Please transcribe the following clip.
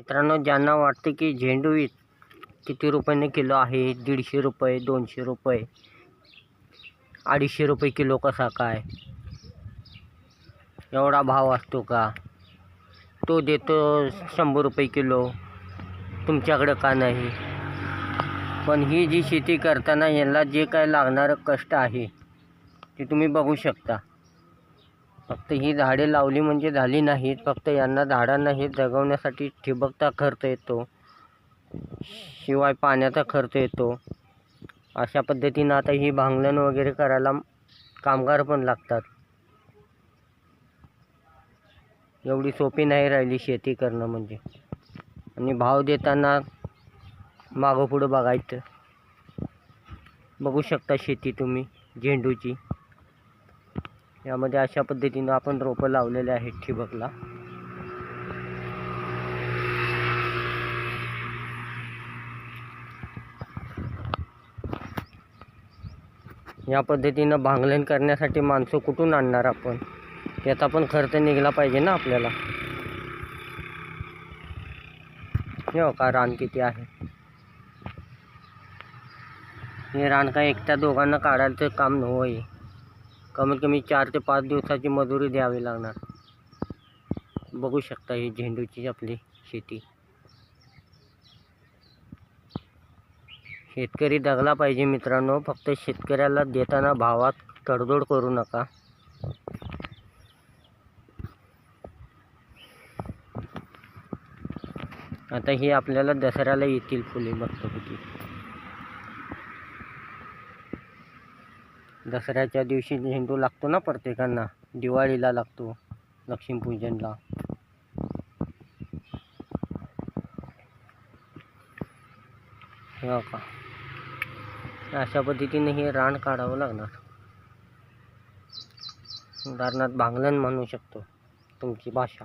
मित्रांनो ज्यांना वाटते की झेंडू इत किती रुपयाने किलो आहे दीडशे रुपये दोनशे रुपये अडीचशे रुपये किलो कसा काय? एवढा भाव असतो का? तो देतो शंभर रुपये किलो. तुमच्याकडं का नाही? पण ही जी शेती करताना यांना जे काय लागणारं कष्ट आहे ते तुम्ही बघू शकता. फक्त ही झाडे लावली म्हणजे झाली नाहीत. फक्त यांना झाडांना हे जगवण्यासाठी ठिबकचा खर्च येतो. शिवाय पाण्याचा खर्च येतो. अशा पद्धतीनं आता ही भांगलन वगैरे करायला कामगार पण लागतात. एवढी सोपी नाही राहिली शेती करणं म्हणजे. आणि भाव देताना मागं पुढं बघायचं. बघू शकता शेती तुम्ही झेंडूची. यामध्ये अशा पद्धतीनं आपण रोपं लावलेले आहेत ठिबकला. या पद्धतीनं भांगलन करण्यासाठी माणसं कुठून आणणार आपण? याचा पण खर्च निघाला पाहिजे ना आपल्याला. हे हो का? रान किती आहे? हे रान काय एकट्या दोघांना काढायचं काम नव्हे. कमीत कमी चार ते पाच दिवसाची मजुरी द्यावी लागणार. बघू शकता ही झेंडूची आपली शेती. शेतकरी दगला पाहिजे मित्रांनो फक्त शेतकऱ्याला देताना भावात तडजोड करू नका. आता ही आपल्याला दसऱ्याला येतील फुले मस्तपैकी दसऱ्याच्या दिवशी झेंडू लागतो ना प्रत्येकांना. दिवाळीला लागतो लक्ष्मीपूजनला. हो का? अशा पद्धतीने हे रान काढावं लागणार. उदाहरणार्थ भांगलन म्हणू शकतो. तुमची भाषा.